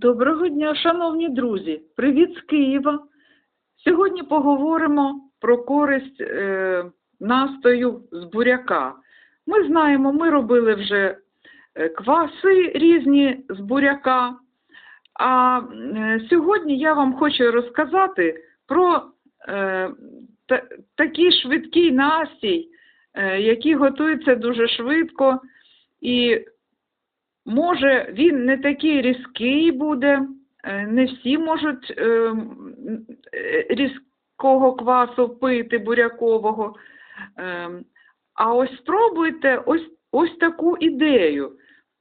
Доброго дня, шановні друзі! Привіт з Києва! Сьогодні поговоримо про користь е, настою з буряка. Ми знаємо, ми робили вже е, кваси різні з буряка. А е, сьогодні я вам хочу розказати про е, та, такий швидкий настій, е, який готується дуже швидко. І Може, він не такий різкий буде, е, не всі можуть е, е, різкого квасу пити, бурякового. А ось спробуйте ось, ось таку ідею.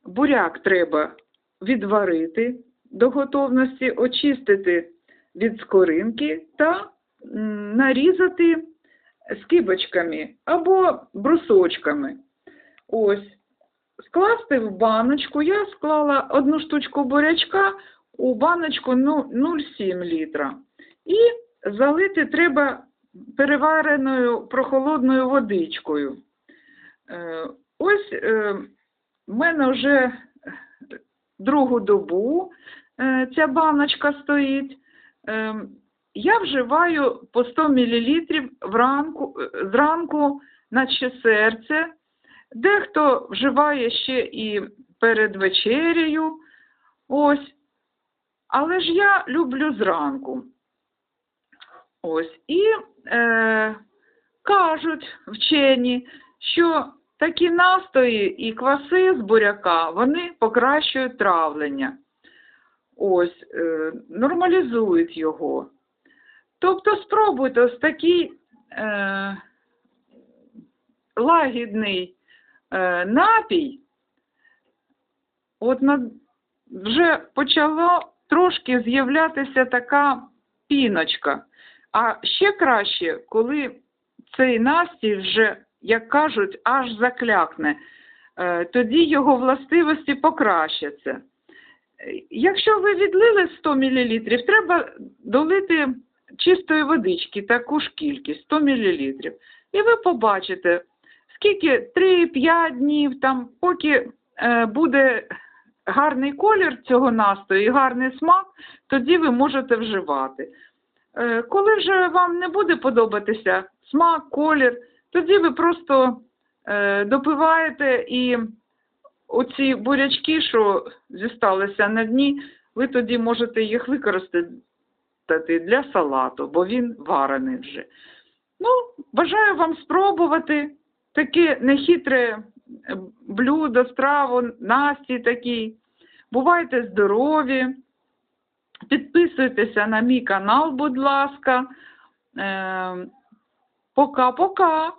Буряк треба відварити до готовності, очистити від скоринки та нарізати скибочками або брусочками. Ось скласти в баночку. Я склала одну штучку бурячка у баночку ну, 0,7 літра. І залити треба перевареною прохолодною водичкою. Е, Ось е, в мене вже другу добу е, ця баночка стоїть. Я вживаю по 100 мл вранку, е, зранку, наче серце. Дехто вживає ще і перед вечерею. Ось. Але ж я люблю зранку. Ось. І е, кажуть вчені, що такі настої і кваси з буряка, вони покращують травлення. Ось, е, нормалізують його. Тобто спробуйте ось такий е, лагідний напій, от вже почало трошки з'являтися така піночка. А ще краще, коли цей настій вже, як кажуть, аж заклякне, е, тоді його властивості покращаться. Е, Якщо ви відлили 100 мл, треба долити чистої водички, таку ж кількість 100 мл. І ви побачите, скільки 3-5 днів, там, поки е, буде гарний колір цього настою і гарний смак, тоді ви можете вживати. Е, коли вже вам не буде подобатися смак, колір, тоді ви просто е, допиваєте і оці бурячки, що зісталися на дні, ви тоді можете їх використати для салату, бо він варений вже. Ну, бажаю вам спробувати таке нехитре е, блюдо, страву, настій такий. Бувайте здорові. Підписуйтеся на мій канал, будь ласка. Е, Пока-пока.